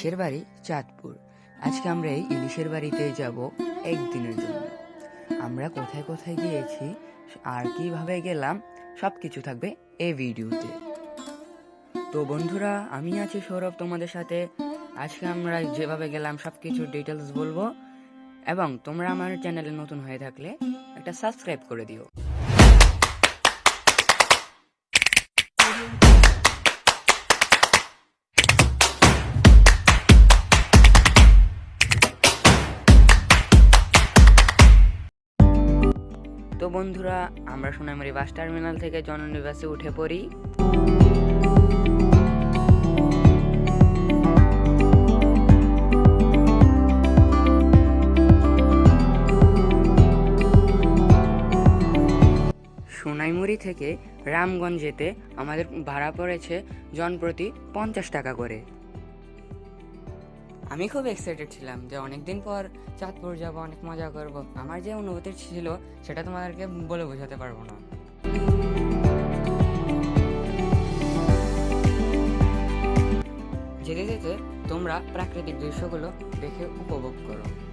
ইলিশের বাড়ি চাঁদপুর। আজকে আমরা এই ইলিশের বাড়িতে যাব একদিনের জন্য। আমরা কোথায় কোথায় গিয়েছি, আর কীভাবে গেলাম সব কিছু থাকবে এই ভিডিওতে। তো বন্ধুরা, আমি আছি সৌরভ তোমাদের সাথে। আজকে আমরা যেভাবে গেলাম সব কিছু ডিটেলস বলব। এবং তোমরা আমার চ্যানেলে নতুন হয়ে থাকলে একটা সাবস্ক্রাইব করে দিও। বন্ধুরা, আমরা সোনামারি বাস টার্মিনাল থেকে জননী বাসে উঠে পড়ি। সোনাইমুড়ি থেকে রামগঞ্জ যেতে আমাদের ভাড়া পড়েছে জনপ্রতি পঞ্চাশ টাকা করে। আমি খুব এক্সাইটেড ছিলাম যে অনেকদিন পর চাঁদপুর যাব, অনেক মজা করব। আমার যে অনুভূতি ছিল, সেটা তোমাদেরকে বলে বোঝাতে পারব না। যেতে যেতে তোমরা প্রাকৃতিক দৃশ্যগুলো দেখে উপভোগ করো।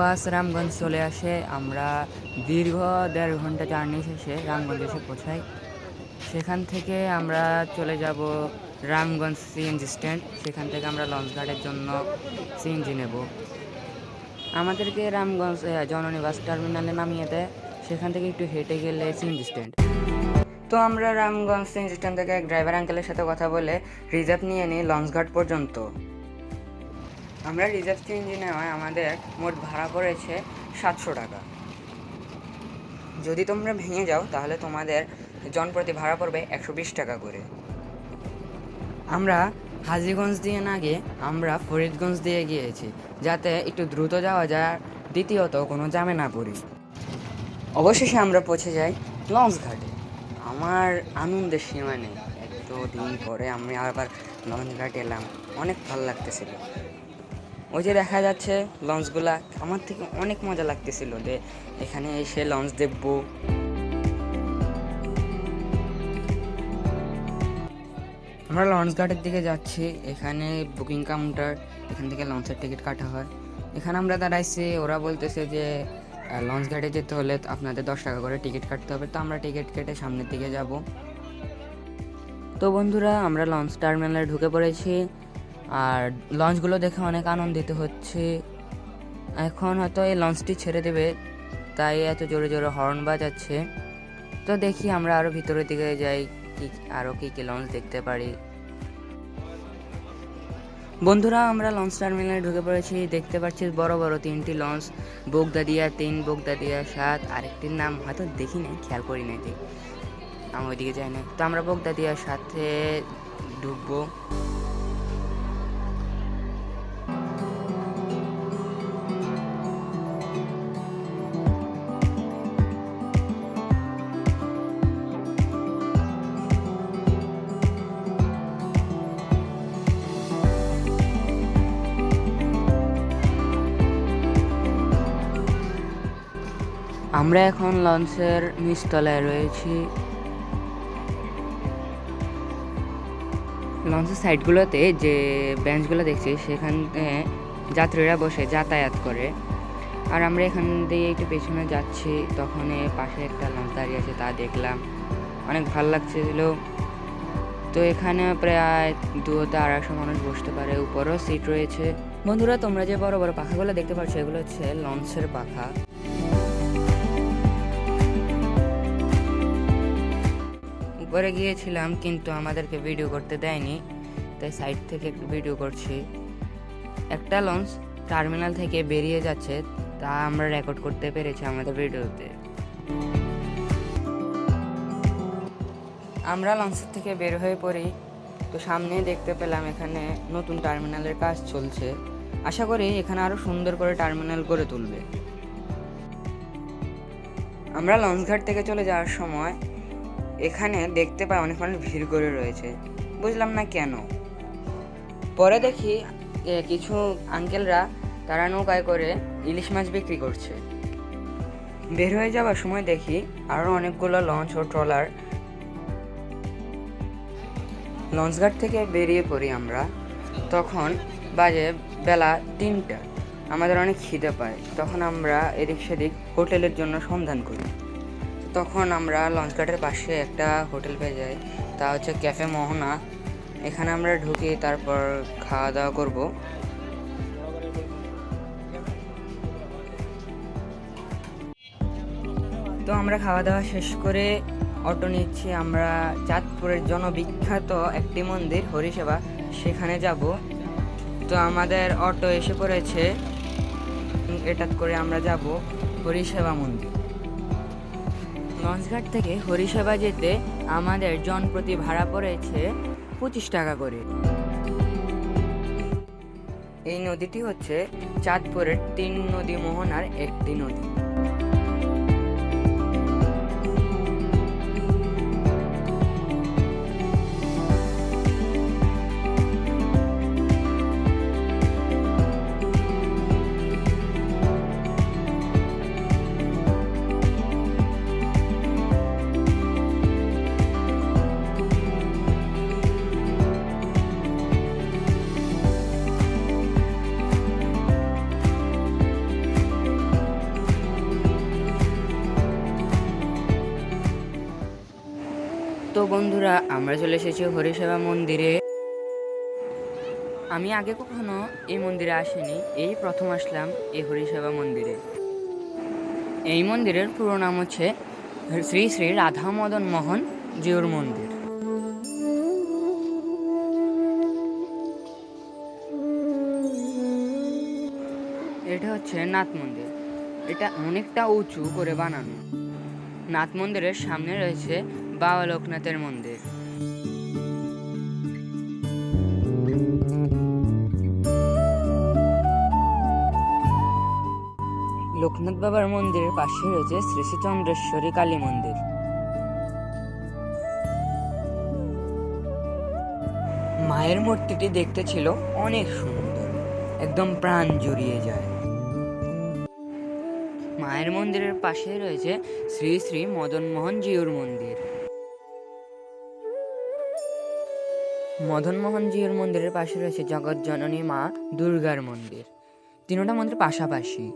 বাস রামগঞ্জ চলে আসে। আমরা দীর্ঘ দেড় ঘণ্টা জার্নি শেষে রামগঞ্জ এসে পৌঁছাই। সেখান থেকে আমরা চলে যাব রামগঞ্জ সিএনজি স্ট্যান্ড। সেখান থেকে আমরা লঞ্চ ঘাটের জন্য সিএনজি নেব। আমাদেরকে রামগঞ্জ জননী বাস টার্মিনালে নামিয়ে দেয়। সেখান থেকে একটু হেঁটে গেলে সিএনজি স্ট্যান্ড। তো আমরা রামগঞ্জ সিএনজি স্ট্যান্ড থেকে এক ড্রাইভার আঙ্কেলের সাথে কথা বলে রিজার্ভ নিয়ে নিই লঞ্চঘাট পর্যন্ত। আমরা রিজার্ভ সিএনজি নেওয়ায় আমাদের মোট ভাড়া পড়েছে সাতশো টাকা। যদি তোমরা ভেঙে যাও, তাহলে তোমাদের জনপ্রতি ভাড়া পড়বে একশো বিশ টাকা করে। আমরা হাজিগঞ্জ দিয়ে না গিয়ে, আমরা ফরিদগঞ্জ দিয়ে গিয়েছি, যাতে একটু দ্রুত যাওয়া যায়, দ্বিতীয়ত কোনো জামে না পড়ি। অবশেষে আমরা পৌঁছে যাই লঞ্চ ঘাটে আমার আনন্দের সীমা নেই। এত দিন পরে আমি আবার লঞ্চ ঘাট এলাম। অনেক ভালো লাগতেছিল। ওই যে দেখা যাচ্ছে লঞ্চগুলা, আমার থেকে অনেক মজা লাগতেছিল যে এখানে এসে লঞ্চ দেখব। আমরা লঞ্চ ঘাটের দিকে যাচ্ছি, এখানে বুকিং কাউন্টার এখান থেকে লঞ্চের টিকিট কাটা হয়। এখানে আমরা দাঁড়াইছি, ওরা বলতেছে যে লঞ্চ ঘাটে যেতে হলে আপনাদের দশ টাকা করে টিকিট কাটতে হবে। তো আমরা টিকিট কেটে সামনের দিকে যাব। তো বন্ধুরা, আমরা লঞ্চ টার্মিনালে ঢুকে পড়েছি। আর লঞ্চগুলো দেখে অনেক আনন্দিত হচ্ছে। এখন হয়তো এই লঞ্চটি ছেড়ে দেবে, তাই এত জোরে জোরে হর্ন বাজাচ্ছে। তো দেখি আমরা আরও ভিতরের দিকে যাই, কি আরও কী কী লঞ্চ দেখতে পারি। বন্ধুরা, আমরা লঞ্চ টার্মিনালে ঢুকে পড়েছি। দেখতে পাচ্ছি বড় বড় তিনটি লঞ্চ, বোগদাদিয়া তিন, বোগদাদিয়া সাত, আরেকটির নাম হয়তো দেখি নাই, খেয়াল করি নাই ঠিক। আমি ওইদিকে যাই না তো আমরা বোগদাদিয়ার সাথে ঢুকবো। আমরা এখন লঞ্চের নিচতলায় রয়েছি। লঞ্চের সাইডগুলোতে যে বেঞ্চগুলো দেখছি, সেখানে যাত্রীরা বসে যাতায়াত করে। আর আমরা এখান দিয়ে একটু পেছনে যাচ্ছি, তখন পাশে একটা লঞ্চ দাঁড়িয়ে আছে, তা দেখলাম। অনেক ভালো লাগছিল। তো এখানে প্রায় দু হতে আড়াইশো মানুষ বসতে পারে, উপরেও সিট রয়েছে। বন্ধুরা, তোমরা যে বড় বড় পাখাগুলো দেখতে পাচ্ছ, এগুলো হচ্ছে লঞ্চের পাখা। উপরে গিয়েছিলাম, কিন্তু আমাদেরকে ভিডিও করতে দেয়নি। তাই সাইড থেকে একটু ভিডিও করছি। একটা লঞ্চ টার্মিনাল থেকে বেরিয়ে যাচ্ছে, তা আমরা রেকর্ড করতে পেরেছি আমাদের ভিডিওতে আমরা লঞ্চের থেকে বের হয়ে পড়ি। তো সামনে দেখতে পেলাম এখানে নতুন টার্মিনালের কাজ চলছে। আশা করি এখানে আরও সুন্দর করে টার্মিনাল করে তুলবে। আমরা লঞ্চঘাট থেকে চলে যাওয়ার সময় এখানে দেখতে পাই অনেক মানুষ ভিড় করে রয়েছে। বুঝলাম না কেন? পরে দেখি কিছু আঙ্কেলরা তারা নৌকায় করে ইলিশ মাছ বিক্রি করছে। বের হয়ে যাওয়ার সময় দেখি আরও অনেকগুলো লঞ্চ ও ট্রলার। লঞ্চঘাট থেকে বেরিয়ে পড়ি আমরা। তখন বাজে বেলা তিনটা। আমাদের অনেক খিদে পায়। তখন আমরা এদিক সেদিক হোটেলের জন্য সন্ধান করি। তখন আমরা লঞ্চঘাটের পাশে একটা হোটেল পেয়ে যাই। তা হচ্ছে ক্যাফে মোহনা। এখানে আমরা ঢুকি, তারপর খাওয়া দাওয়া করব। তো আমরা খাওয়া দাওয়া শেষ করে অটো নিচ্ছি। আমরা চাঁদপুরের জনবিখ্যাত একটি মন্দির, হরিসেবা। সেখানে যাব। তো আমাদের অটো এসে পড়েছে। এটাত করে আমরা যাব হরিসেবা মন্দির। লঞ্চঘাট থেকে হরিসেবা যেতে আমাদের জনপ্রতি ভাড়া পড়েছে পঁচিশ টাকা করে। এই নদীটি হচ্ছে চাঁদপুরের তিন নদী মোহনার একটি নদী। তো বন্ধুরা, আমরা চলে এসেছি হরিসেবা মন্দিরে। আমি আগে কখনো এই মন্দিরে আসিনি, এই প্রথম আসলাম এই হরিসেবা মন্দিরে। এই মন্দিরের পুরো নাম হচ্ছে শ্রী শ্রী রাধা মদন মোহন জিউর মন্দির। এটা হচ্ছে নাথ মন্দির। এটা অনেকটা উঁচু করে বানানো। নাথ মন্দিরের সামনে রয়েছে বাবা লোকনাথের মন্দির। লোকনাথ বাবার মন্দিরের পাশে রয়েছে শ্রী শ্রী চন্দ্রেশ্বরী কালী মন্দির। মায়ের মূর্তিটি দেখতে ছিল অনেক সুন্দর, একদম প্রাণ জুড়িয়ে যায়। মায়ের মন্দিরের পাশে রয়েছে শ্রী শ্রী মদন মোহন জিউর মন্দির। মদন মোহন জিউর মন্দিরের পাশে রয়েছে জগৎ জননী মা দুর্গার মন্দির। তিনটা মন্দির পাশাপাশি।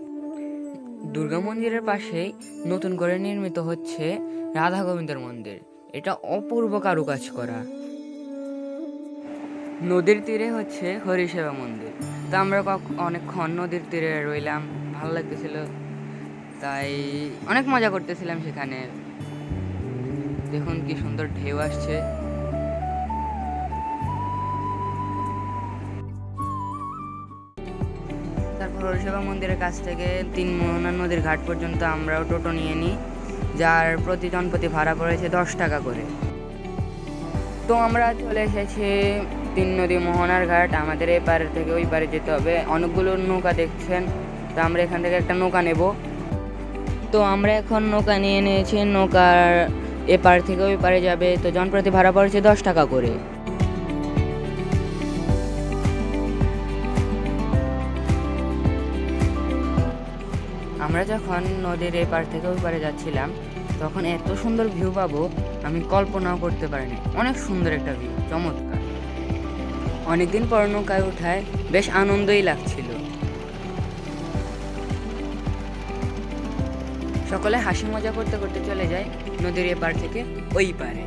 দুর্গা মন্দিরের পাশেই নতুন করে নির্মিত হচ্ছে রাধা গোবিন্দর মন্দির। এটা অপূর্ব কারুকাজ করা। নদীর তীরে হচ্ছে হরিসেবা মন্দির। তা আমরা অনেকক্ষণ নদীর তীরে রইলাম, ভালো লাগতেছিল। তাই অনেক মজা করতেছিলাম সেখানে। দেখুন কি সুন্দর ঢেউ আসছে। হরিসেবা মন্দিরের কাছ থেকে তিন মোহনা নদীর ঘাট পর্যন্ত আমরাও টোটো নিয়ে নিই, যার প্রতি জনপ্রতি ভাড়া পড়েছে দশ টাকা করে। তো আমরা চলে এসেছি তিন নদী মোহনার ঘাট, আমাদের এই পারে থেকে ওই পারে যেতে হবে। অনেকগুলো নৌকা দেখছেন, তো আমরা এখান থেকে একটা নৌকা নেব। তো আমরা এখন নৌকা নিয়ে নিয়েছি, নৌকার এপার থেকে ওই পারে যাবে, তো জনপ্রতি ভাড়া পড়েছে দশ টাকা করে। আমরা যখন নদীর এপার থেকে ওই পারে যাচ্ছিলাম, তখন এত সুন্দর ভিউ পাবো, আমি কল্পনাও করতে পারিনি। অনেক সুন্দর একটা ভিউ চমৎকার। অনেকদিন পর নৌকায় উঠায় বেশ আনন্দই লাগছিল। সকলে হাসি মজা করতে করতে চলে যায় নদীর এপার থেকে ওই পারে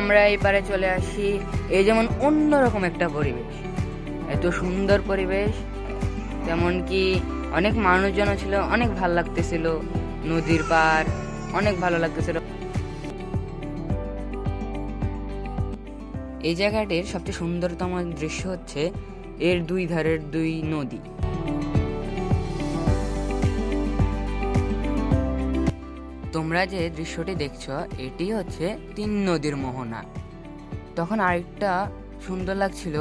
আমরা এই পারে চলে আসি এই যেমন অন্যরকম একটা পরিবেশ। এত সুন্দর পরিবেশ তেমন কি অনেক মানুষজনও ছিল, অনেক ভালো লাগতেছিল। নদীর পার অনেক ভালো লাগতেছিল। এই জায়গাটির সবচেয়ে সুন্দরতম দৃশ্য হচ্ছে এর দুই ধারের দুই নদী। তোমরা যে দৃশ্যটি দেখছ, এটি হচ্ছে তিন নদীর মোহনা। তখন আরেকটা সুন্দর লাগছিল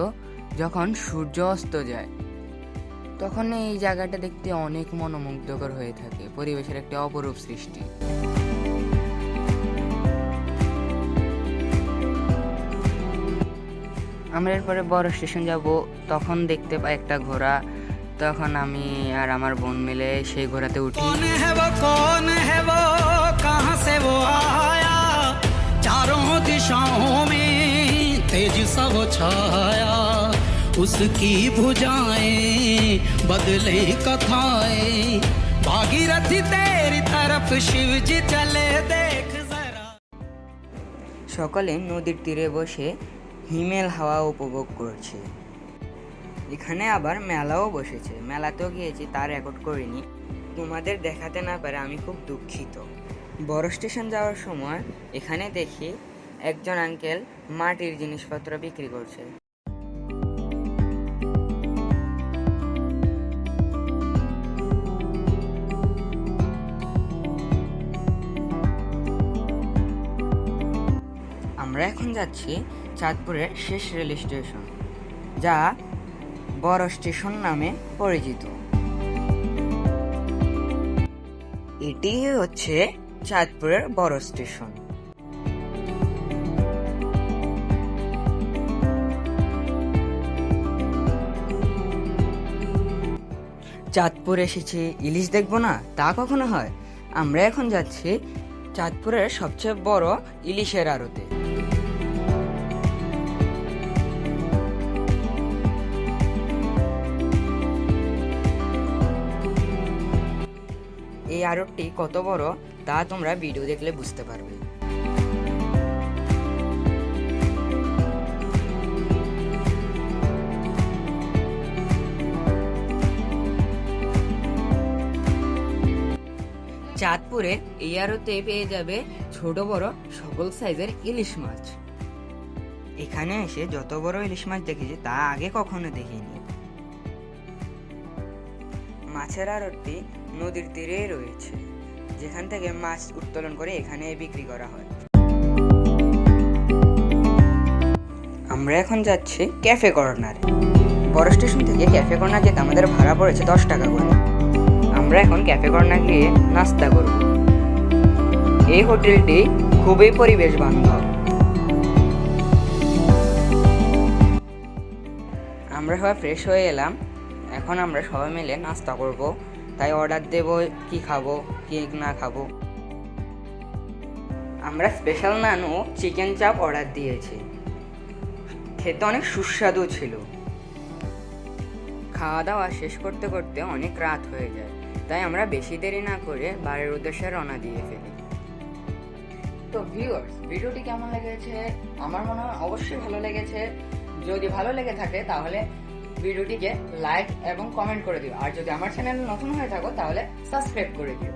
যখন সূর্য অস্ত যায়। তখন এই জায়গাটা দেখতে অনেক মনোমুগ্ধকর হয়ে থাকে, পরিবেশের একটি অপরূপ সৃষ্টি। আমরা এরপরে বড় স্টেশন যাব, তখন দেখতে পাই একটা ঘোড়া। তখন আমি আর আমার বোন মিলে সেই ঘোড়াতে উঠি कौन है वो कौन है वो कहाँ से वो आया चारों दिशाओं में तेज सा वो छाया उसकी भुजाएं बदले कथाएं भागीरथी तेरी तरफ शिव जी चले देख जरा সকলে নদীর তীরে বসে হিমেল হাওয়া উপভোগ করছে এখানে আবার মেলাও বসেছে। মেলাতেও গিয়েছি তার রেকর্ড করিনি। তোমাদের দেখাতে না পারে আমি খুব দুঃখিত। বড় স্টেশন যাওয়ার সময় এখানে দেখি একজন আঙ্কেল মাটির জিনিসপত্র বিক্রি করছে আমরা এখন যাচ্ছি চাঁদপুরের শেষ রেল স্টেশন যা বড় স্টেশন নামে পরিচিত। এটি হচ্ছে চাঁদপুরের বড় স্টেশন চাঁদপুর এসেছি, ইলিশ দেখব না? তা কখনো হয়? আমরা এখন যাচ্ছি চাঁদপুরের সবচেয়ে বড় ইলিশের আড়তে। এই কত বড়, তা তোমরা ভিডিও দেখলে বুঝতে পারবে। চাঁদপুরে আড়তে পেয়ে যাবে ছোট বড় সকল সাইজের ইলিশ মাছ। এখানে এসে যত বড় ইলিশ মাছ দেখেছি, তা আগে কখনো দেখিনি। মাছের আড়তটি নদীর তীরে রয়েছে। যেখান থেকে মাছ উত্তোলন করে এখানে বিক্রি করা হয়। আমরা এখন যাচ্ছি ক্যাফে কর্নারে। বড় স্টেশন থেকে ক্যাফে কর্নার যেতে আমাদের ভাড়া পড়েছে দশ টাকা করে। আমরা এখন ক্যাফে কর্নার গিয়ে নাস্তা করব। এই হোটেলটি খুবই পরিবেশ বান্ধব। আমরা সবাই ফ্রেশ হয়ে এলাম। এখন আমরা সবাই মিলে নাস্তা করব। তাই অর্ডার দেব, কি খাব কি না খাব। আমরা স্পেশাল নান ও চিকেন চাপ অর্ডার দিয়েছি। খেতে অনেক সুস্বাদু ছিল। খাওয়া দাওয়া শেষ করতে করতে অনেক রাত হয়ে যায়। তাই আমরা বেশি দেরি না করে বাড়ির উদ্দেশ্যে রওনা দিয়ে ফেলি। তো ভিউয়ার্স ভিডিওটি কেমন লেগেছে? আমার মনে হয় অবশ্যই ভালো লেগেছে। যদি ভালো লেগে থাকে, তাহলে ভিডিওটিকে লাইক এবং কমেন্ট করে দিও। আর যদি আমার চ্যানেল নতুন হয়ে থাকো, তাহলে সাবস্ক্রাইব করে দিও।